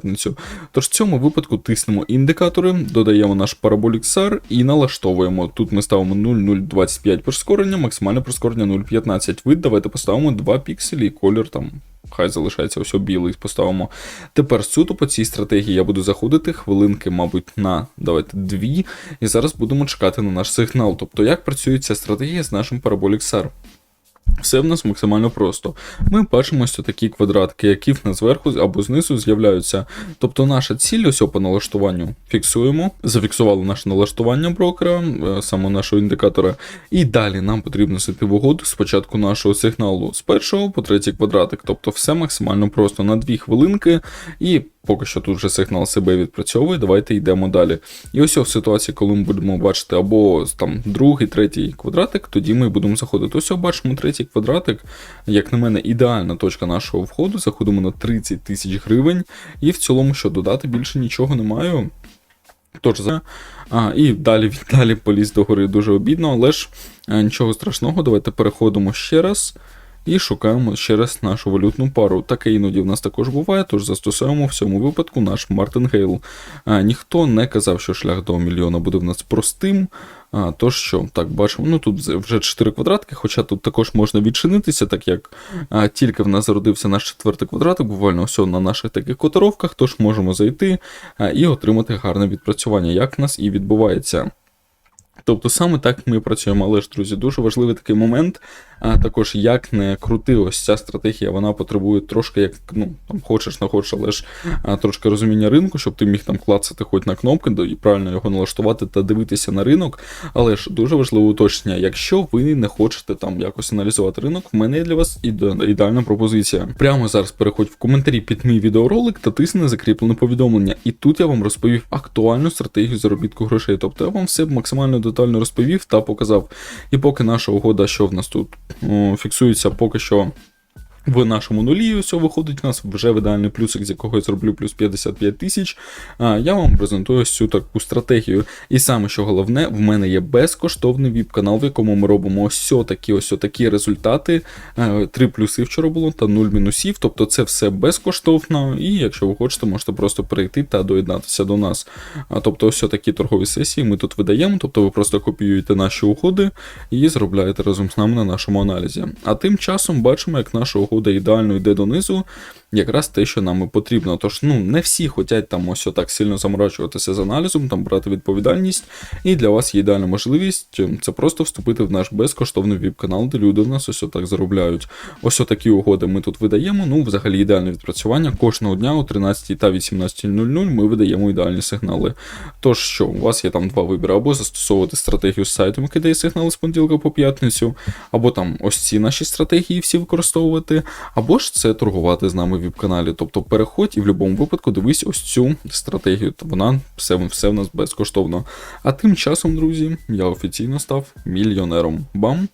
п'ятницю. Тож в цьому випадку тиснемо індикатори, додаємо наш Parabolic SAR і налаштовуємо. Тут ми ставимо 0,025 прискорення, максимальне прискорення 0,15. Вид давайте поставимо 2 пікселі і колір там. Хай залишається ось білий, поставимо. Тепер суто по цій стратегії я буду заходити хвилинки, мабуть, на давайте дві. І зараз будемо чекати на наш сигнал. Тобто, як працює ця стратегія з нашим Parabolic SAR? Все в нас максимально просто. Ми бачимо ось такі квадратки, які в нас зверху або знизу з'являються. Тобто наша ціль ось по налаштуванню фіксуємо, зафіксували наше налаштування брокера, е, саме нашого індикатора. І далі нам потрібно зайти в угоду спочатку нашого сигналу з першого по третій квадратик. Тобто все максимально просто на дві хвилинки. І поки що тут вже сигнал себе відпрацьовує, давайте йдемо далі. І ось в ситуації, коли ми будемо бачити або там другий, третій квадратик, тоді ми будемо заходити. Ось бачимо третій квадратик, як на мене, ідеальна точка нашого входу. Заходимо на 30 тисяч гривень. І в цілому, що додати більше нічого не маю. Тож, за- а, і далі далі поліз до гори дуже обідно, але ж е, нічого страшного, давайте переходимо ще раз. І шукаємо ще раз нашу валютну пару. Таке іноді в нас також буває, тож застосуємо в цьому випадку наш Мартингейл. А, ніхто не казав, що шлях до мільйона буде в нас простим. А, тож що, так, бачимо, ну тут вже 4 квадратки, хоча тут також можна відчинитися, так як а, тільки в нас зародився наш четвертий квадратик, буквально все на наших таких котировках, тож можемо зайти а, і отримати гарне відпрацювання, як в нас і відбувається. Тобто саме так ми працюємо, але ж, друзі, дуже важливий такий момент. А також як не крути, ось ця стратегія, вона потребує трошки, як ну там хочеш, не хочеш, але ж а, трошки розуміння ринку, щоб ти міг там клацати хоч на кнопки і правильно його налаштувати та дивитися на ринок. Але ж дуже важливе уточнення, якщо ви не хочете там якось аналізувати ринок, в мене для вас іде- ідеальна пропозиція. Прямо зараз переходь в коментарі під мій відеоролик та тисни закріплене повідомлення. І тут я вам розповів актуальну стратегію заробітку грошей. Тобто я вам все максимально детально розповів та показав. І поки наша угода, що в нас тут фіксується поки що. В нашому нулі все виходить у нас вже в ідеальний плюсик, з якого я зроблю плюс 55 тисяч. Я вам презентую цю таку стратегію. І саме що головне, в мене є безкоштовний віп-канал, в якому ми робимо ось такі ось такі результати. Е, Три плюси вчора було та нуль мінусів. Тобто це все безкоштовно. І якщо ви хочете, можете просто перейти та доєднатися до нас. Тобто, ось такі торгові сесії ми тут видаємо. Тобто ви просто копіюєте наші уходи і заробляєте разом з нами на нашому аналізі. А тим часом бачимо, як наша угода ідеально йде донизу. Якраз те, що нам і потрібно. Тож ну не всі хочуть там ось так сильно заморачуватися з аналізом, там брати відповідальність. І для вас є ідеальна можливість е, це просто вступити в наш безкоштовний віп-канал, де люди в нас ось так заробляють. Ось такі угоди ми тут видаємо. Ну, взагалі ідеальне відпрацювання. Кожного дня о 13 та 18.00 ми видаємо ідеальні сигнали. Тож що, у вас є там два вибіри, або застосовувати стратегію з сайтом, який дає сигнали з понеділка по п'ятницю, або там ось ці наші стратегії всі використовувати, або ж це торгувати з нами в віп-каналі. Тобто переходь і в будь-якому випадку дивись ось цю стратегію. Вона все, все в нас безкоштовно. А тим часом, друзі, я офіційно став мільйонером. Бам!